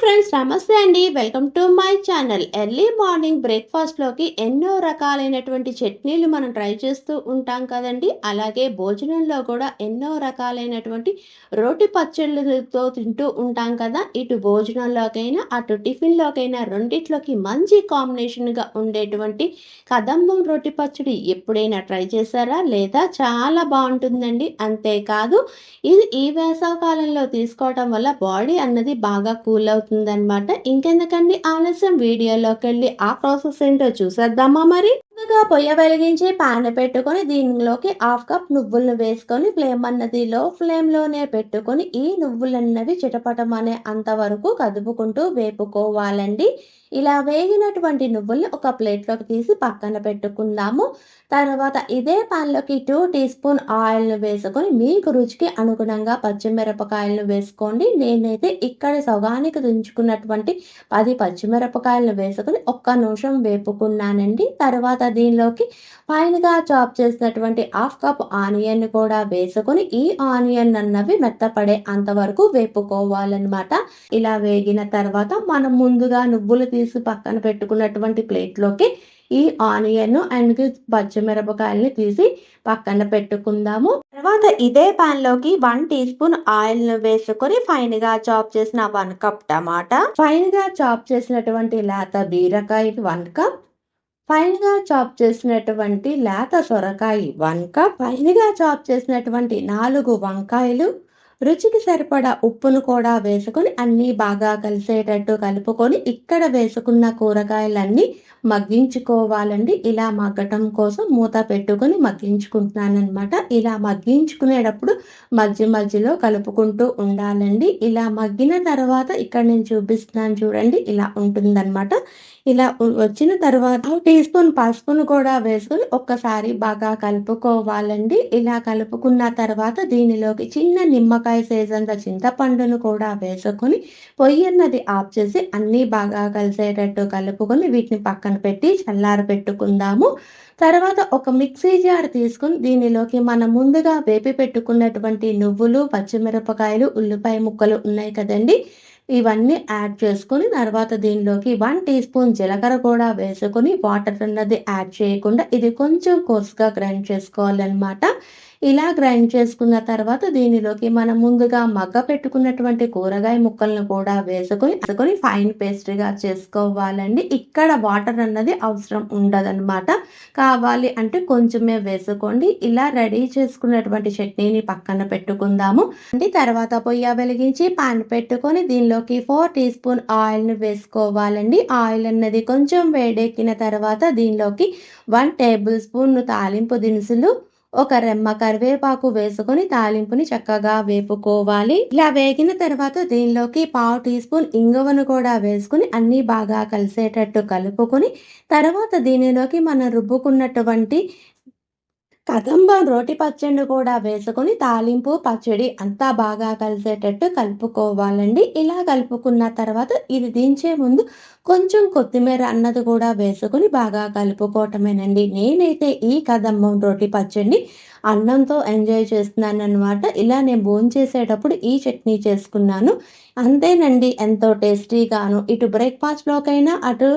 Friends నమస్తే అండి. Welcome to my channel. Early morning బ్రేక్ఫాస్ట్లోకి ఎన్నో రకాలైనటువంటి చట్నీలు మనం ట్రై చేస్తూ ఉంటాం కదండి. అలాగే భోజనంలో కూడా ఎన్నో రకాలైనటువంటి రోటి పచ్చళ్ళతో తింటూ ఉంటాం కదా. ఇటు భోజనంలోకైనా అటు టిఫిన్లోకైనా రెండిట్లోకి మంచి కాంబినేషన్గా ఉండేటువంటి కదంబం రోటి పచ్చడి ఎప్పుడైనా ట్రై చేశారా? లేదా చాలా బాగుంటుందండి. అంతేకాదు ఇది ఈ వేసవకాలంలో తీసుకోవటం వల్ల బాడీ అన్నది బాగా కూల్ అవుతుంది. అనమాట ఇంకెందుకండి? ఆలస్యం. వీడియోలోకి వెళ్ళి ఆ ప్రాసెస్ ఏంటో చూసేద్దామా మరి? ఇంకా పొయ్య వెలిగించి పాన్ పెట్టుకొని దీనిలోకి హాఫ్ కప్ నువ్వులను వేసుకొని ఫ్లేమ్ అన్నది లో ఫ్లేమ్లోనే పెట్టుకొని ఈ నువ్వులన్నవి చిటపటం అనే అంతవరకు కదుపుకుంటూ వేపుకోవాలండి. ఇలా వేగినటువంటి నువ్వుల్ని ఒక ప్లేట్లోకి తీసి పక్కన పెట్టుకుందాము. తర్వాత ఇదే పాన్లోకి టూ టీ స్పూన్ ఆయిల్ను వేసుకొని మీకు రుచికి అనుగుణంగా పచ్చిమిరపకాయలను వేసుకోండి. నేనైతే ఇక్కడ సగానికి దించుకున్నటువంటి పది పచ్చిమిరపకాయలను వేసుకొని ఒక్క నిమిషం వేపుకున్నానండి. తర్వాత దీనిలోకి ఫైన్గా చాప్ చేసినటువంటి హాఫ్ కప్ ఆనియన్ కూడా వేసుకొని ఈ ఆనియన్ అన్నవి మెత్తపడే అంతవరకు వేపుకోవాలన్నమాట. ఇలా వేగిన తర్వాత మనం ముందుగా నువ్వులు తీసి పక్కన పెట్టుకున్నటువంటి ప్లేట్లోకి ఈ ఆనియన్ అండ్ పచ్చిమిరపకాయల్ని తీసి పక్కన పెట్టుకుందాము. తర్వాత ఇదే పాన్లోకి వన్ టీ స్పూన్ ఆయిల్ను వేసుకొని ఫైన్గా చాప్ చేసిన వన్ కప్ టమాటా. ఫైన్గా చాప్ చేసినటువంటి లేత బీరకాయ వన్ కప్ ఫైన్గా చాప్ చేసినటువంటి లేత సొరకాయ వన్ కప్ ఫైన్గా చాప్ చేసినటువంటి నాలుగు వంకాయలు రుచికి సరిపడా ఉప్పును కూడా వేసుకొని అన్నీ బాగా కలిసేటట్టు కలుపుకొని ఇక్కడ వేసుకున్న కూరగాయలన్నీ మగ్గించుకోవాలండి. ఇలా మగ్గటం కోసం మూత పెట్టుకొని మగ్గించుకుంటున్నాను అనమాట ఇలా మగ్గించుకునేటప్పుడు మధ్య మధ్యలో కలుపుకుంటూ ఉండాలండి. ఇలా మగ్గిన తర్వాత ఇక్కడ నేను చూపిస్తున్నాను చూడండి ఇలా ఉంటుందన్నమాట. ఇలా వచ్చిన తర్వాత టీ స్పూన్ పసుపును కూడా వేసుకొని ఒక్కసారి బాగా కలుపుకోవాలండి. ఇలా కలుపుకున్న తర్వాత దీనిలోకి చిన్న నిమ్మకాయ సైజ్ చింతపండును కూడా వేసుకొని పొయ్యి అన్నది ఆఫ్ చేసి అన్నీ బాగా కలిసేటట్టు కలుపుకొని వీటిని పక్కన పెట్టి చల్లార పెట్టుకుందాము. తర్వాత ఒక మిక్సీ జార్ తీసుకుని దీనిలోకి మనం ముందుగా వేపి పెట్టుకున్నటువంటి నువ్వులు పచ్చిమిరపకాయలు ఉల్లిపాయ ముక్కలు ఉన్నాయి కదండి. ఇవన్నీ యాడ్ చేసుకొని తర్వాత దీనిలోకి వన్ టీ స్పూన్ జీలకర్ర కూడా వేసుకొని వాటర్ అన్నది యాడ్ చేయకుండా ఇది కొంచెం కోర్స్గా గ్రైండ్ చేసుకోవాలన్నమాట. ఇలా గ్రైండ్ చేసుకున్న తర్వాత దీనిలోకి మనం ముందుగా మగ్గ పెట్టుకున్నటువంటి కూరగాయ ముక్కలను కూడా వేసుకొని వేసుకొని ఫైన్ పేస్ట్గా చేసుకోవాలండి. ఇక్కడ వాటర్ అన్నది అవసరం ఉండదన్నమాట. కావాలి అంటే కొంచెమే వేసుకోండి. ఇలా రెడీ చేసుకున్నటువంటి చట్నీని పక్కన పెట్టుకుందాము. అంటే తర్వాత పొయ్య వెలిగించి పాన్ పెట్టుకొని దీనిలోకి ఫోర్ టీ స్పూన్ ఆయిల్ని వేసుకోవాలండి. ఆయిల్ అన్నది కొంచెం వేడెక్కిన తర్వాత దీనిలోకి వన్ టేబుల్ స్పూన్ తాలింపు దినుసులు ఒక రెమ్మ కరివేపాకు వేసుకొని తాలింపుని చక్కగా వేపుకోవాలి. ఇలా వేగిన తర్వాత దీనిలోకి పావు టీ స్పూన్ ఇంగువను కూడా వేసుకుని అన్ని బాగా కలిసేటట్టు కలుపుకొని తర్వాత దీనిలోకి మనం రుబ్బుకున్నటువంటి కదంబ రోటి పచ్చడిని కూడా వేసుకొని తాలింపు పచ్చడి అంతా బాగా కలిసేటట్టు కలుపుకోవాలండి. ఇలా కలుపుకున్న తర్వాత ఇది దించే ముందు కొంచెం కొత్తిమీర అన్నది కూడా వేసుకొని బాగా కలుపుకోవటమేనండి. నేనైతే ఈ కదంబం రోటి పచ్చడిని అన్నంతో ఎంజాయ్ చేస్తున్నాను అనమాట ఇలా నేను భోజనం చేసేటప్పుడు ఈ చట్నీ చేసుకున్నాను. అంతేనండి ఎంతో టేస్టీగాను. ఇటు బ్రేక్ఫాస్ట్లోకైనా అటు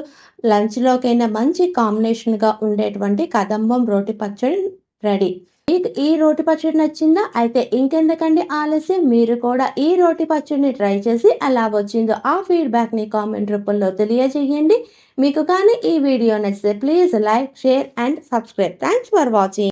లంచ్లోకైనా మంచి కాంబినేషన్గా ఉండేటువంటి కదంబం రోటి పచ్చడి రెడీ. ఈ రోటి పచ్చడి నచ్చిందా? అయితే ఇంకెందుకండి ఆలస్యం? మీరు కూడా ఈ రోటి పచ్చడిని ట్రై చేసి ఎలా వచ్చిందో ఆ ఫీడ్బ్యాక్ని కామెంట్ రూపంలో తెలియజేయండి. మీకు కానీ ఈ వీడియో నచ్చితే please like share and subscribe. Thanks for watching.